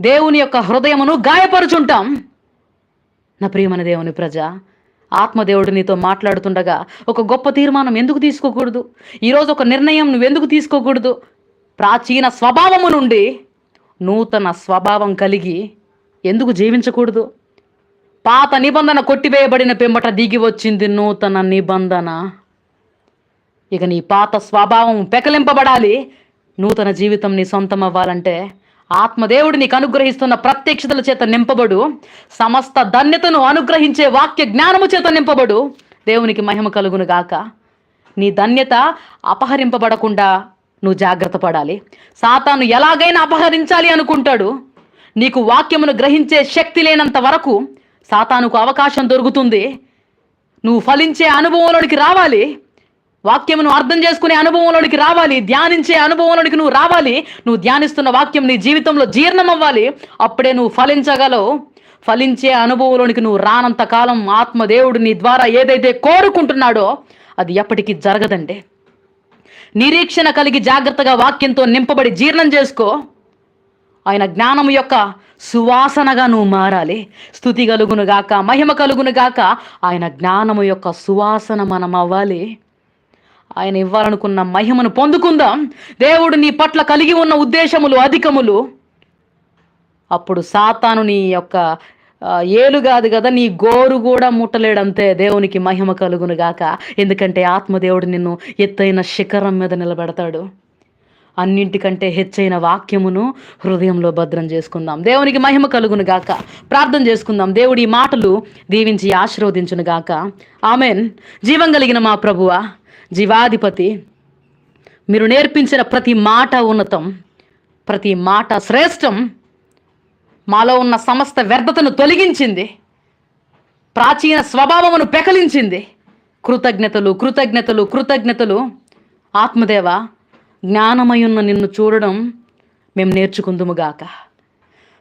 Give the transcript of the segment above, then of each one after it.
దేవుని యొక్క హృదయమును గాయపరుచుంటాం. నా ప్రియమైన దేవుని ప్రజ ఆత్మదేవుడు నీతో మాట్లాడుతుండగా ఒక గొప్ప తీర్మానం ఎందుకు తీసుకోకూడదు? ఈరోజు ఒక నిర్ణయం నువ్వెందుకు తీసుకోకూడదు? ప్రాచీన స్వభావము నుండి నూతన స్వభావం కలిగి ఎందుకు జీవించకూడదు? పాత నిబంధన కొట్టివేయబడిన పిమ్మట దిగి వచ్చింది నూతన నిబంధన. ఇక నీ పాత స్వభావం పెకలింపబడాలి. నూతన జీవితం నీ సొంతం అవ్వాలంటే ఆత్మదేవుడు నీకు అనుగ్రహిస్తున్న ప్రత్యక్షతల చేత నింపబడు సమస్త ధన్యతను అనుగ్రహించే వాక్య జ్ఞానము చేత నింపబడు దేవునికి మహిమ కలుగును గాక. నీ ధన్యత అపహరింపబడకుండా నువ్వు జాగ్రత్త పడాలి. సాతాను ఎలాగైనా అపహరించాలి అనుకుంటాడు. నీకు వాక్యమును గ్రహించే శక్తి లేనంత వరకు సాతానుకు అవకాశం దొరుకుతుంది. నువ్వు ఫలించే అనుభవంలోనికి రావాలి. వాక్యమును అర్థం చేసుకునే అనుభవంలోనికి రావాలి ధ్యానించే అనుభవంలోనికి నువ్వు రావాలి నువ్వు ధ్యానిస్తున్న వాక్యం నీ జీవితంలో జీర్ణం అవ్వాలి అప్పుడే నువ్వు ఫలించగలవు. ఫలించే అనుభవంలోనికి నువ్వు రానంత కాలం ఆత్మదేవుడు నీ ద్వారా ఏదైతే కోరుకుంటున్నాడో అది ఎప్పటికీ జరగదండి. నిరీక్షణ కలిగి జాగ్రత్తగా వాక్యంతో నింపబడి జీర్ణం చేసుకో. ఆయన జ్ఞానం యొక్క సువాసనగా నువ్వు మారాలి. స్థుతి కలుగును గాక మహిమ కలుగును గాక ఆయన జ్ఞానము యొక్క సువాసన మనం అవ్వాలి ఆయన ఇవ్వాలనుకున్న మహిమను పొందుకుందాం. దేవుడు నీ పట్ల కలిగి ఉన్న ఉద్దేశములు అధికములు. అప్పుడు సాతాను నీ యొక్క ఏలు కాదు కదా నీ గోరు కూడా ముట్టలేడంతే. దేవునికి మహిమ కలుగును గాక. ఎందుకంటే ఆత్మదేవుడు నిన్ను ఎత్తైన శిఖరం మీద నిలబెడతాడు. అన్నింటికంటే హెచ్చైన వాక్యమును హృదయంలో భద్రం చేసుకుందాం. దేవునికి మహిమ కలుగును గాక. ప్రార్థన చేసుకుందాం. దేవుడి మాటలు దీవించి ఆశీర్వదించును గాక. ఆమెన్. జీవం కలిగిన మా ప్రభువా జీవాధిపతి మీరు నేర్పించిన ప్రతి మాట ఉన్నతం ప్రతి మాట శ్రేష్టం మాలో ఉన్న సమస్త వ్యర్థతను తొలగించింది ప్రాచీన స్వభావమును పెకలించింది. కృతజ్ఞతలు కృతజ్ఞతలు కృతజ్ఞతలు. ఆత్మదేవ జ్ఞానమయున్న నిన్ను చూడడం మేము నేర్చుకుందుముగాక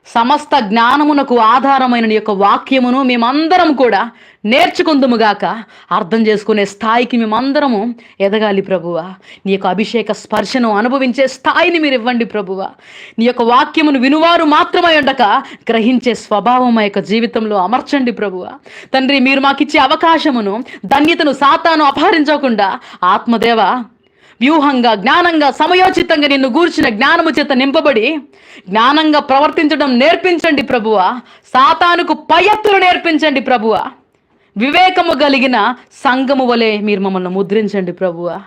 సమస్త జ్ఞానమునకు ఆధారమైన యొక్క వాక్యమును మేమందరం కూడా నేర్చుకుందుముగాక అర్థం చేసుకునే స్థాయికి మేమందరము ఎదగాలి ప్రభువ. నీ యొక్క అభిషేక స్పర్శను అనుభవించే స్థాయిని మీరు ఇవ్వండి ప్రభువ. నీ యొక్క వాక్యమును వినువారు మాత్రమై ఉండక గ్రహించే స్వభావం యొక్క జీవితంలో అమర్చండి ప్రభువ. తండ్రి మీరు మాకిచ్చే అవకాశమును ధన్యతను సాతాను అపహరించకుండా ఆత్మదేవ వ్యూహంగా జ్ఞానంగా సమయోచితంగా నిన్ను గూర్చిన జ్ఞానము చేత నింపబడి జ్ఞానంగా ప్రవర్తించడం నేర్పించండి ప్రభువ. సాతానుకు పయత్తులు నేర్పించండి ప్రభువ. వివేకము కలిగిన సంగము వలె మీరు మమ్మల్ని ముద్రించండి ప్రభువ.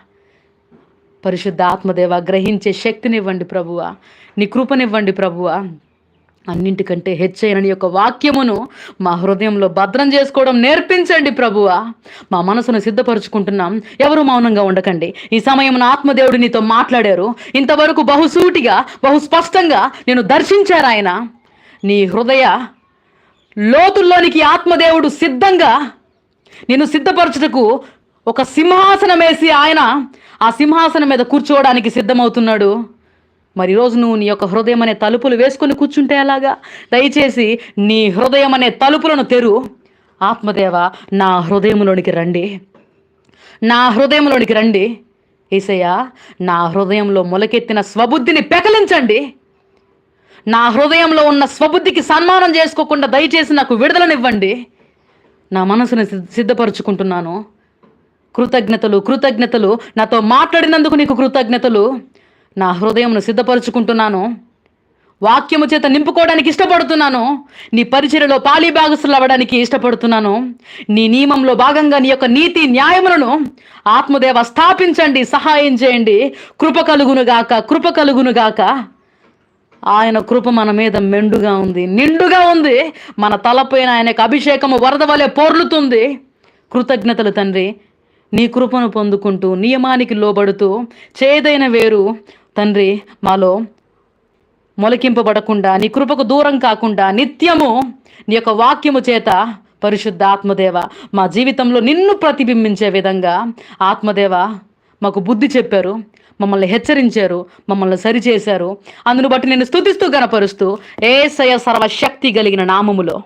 పరిశుద్ధ ఆత్మదేవ గ్రహించే శక్తినివ్వండి ప్రభువ. నీ కృపనివ్వండి ప్రభువ. అన్నింటికంటే హెచ్చైన యొక్క వాక్యమును మా హృదయంలో భద్రం చేసుకోవడం నేర్పించండి ప్రభువ. మా మనసును సిద్ధపరచుకుంటున్నాం. ఎవరు మౌనంగా ఉండకండి. ఈ సమయం ఆత్మదేవుడు నీతో మాట్లాడారు. ఇంతవరకు బహుసూటిగా బహు స్పష్టంగా నేను దర్శించారు ఆయన. నీ హృదయ లోతుల్లోనికి ఆత్మదేవుడు సిద్ధంగా నిన్ను సిద్ధపరచుటకు ఒక సింహాసనం వేసి ఆయన ఆ సింహాసనం మీద కూర్చోవడానికి సిద్ధమవుతున్నాడు. మరి రోజు నువ్వు నీ యొక్క హృదయం అనే తలుపులు వేసుకొని కూర్చుంటే అలాగా దయచేసి నీ హృదయం అనే తలుపులను తెరు. ఆత్మదేవ నా హృదయంలోనికి రండి. నా హృదయంలోనికి రండి. ఏసయ్య నా హృదయంలో మొలకెత్తిన స్వబుద్ధిని పెకలించండి. నా హృదయంలో ఉన్న స్వబుద్ధికి సన్మానం చేసుకోకుండా దయచేసి నాకు విడుదలనివ్వండి. నా మనసును సిద్ధపరుచుకుంటున్నాను సిద్ధపరచుకుంటున్నాను. కృతజ్ఞతలు కృతజ్ఞతలు. నాతో మాట్లాడినందుకు నీకు కృతజ్ఞతలు. నా హృదయంను సిద్ధపరచుకుంటున్నాను. వాక్యము చేత నింపుకోవడానికి ఇష్టపడుతున్నాను. నీ పరిచర్యలో పాలి భాగస్సులు అవ్వడానికి ఇష్టపడుతున్నాను. నీ నియమంలో భాగంగా నీ యొక్క నీతి న్యాయములను ఆత్మదేవ స్థాపించండి సహాయం చేయండి. కృప కలుగునుగాక కృప కలుగునుగాక ఆయన కృప మన మీద మెండుగా ఉంది నిండుగా ఉంది. మన తలపైన ఆయనకు అభిషేకము వరద వలె పోర్లుతుంది. కృతజ్ఞతలు తండ్రి. నీ కృపను పొందుకుంటూ నియమానికి లోబడుతూ చేదైన వేరు తండ్రి మాలో మొలకింపబడకుండా నీ కృపకు దూరం కాకుండా నిత్యము నీ యొక్క వాక్యము చేత పరిశుద్ధ ఆత్మదేవ మా జీవితంలో నిన్ను ప్రతిబింబించే విధంగా ఆత్మదేవ మాకు బుద్ధి చెప్పారు మమ్మల్ని హెచ్చరించారు మమ్మల్ని సరిచేశారు. అందును బట్టి నేను స్తుతిస్తూ గనపరుస్తూ ఏసయ సర్వశక్తి కలిగిన నామములో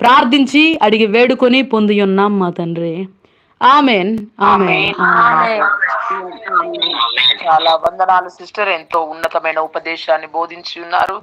ప్రార్థించి అడిగి వేడుకొని పొంది ఉన్నాం మా తండ్రి. ఆమెన్. ఆమెన్. ఆమెన్. చాలా వందనాలు సిస్టర్. ఎంతో ఉన్నతమైన ఉపదేశాన్ని బోధించి ఉన్నారు.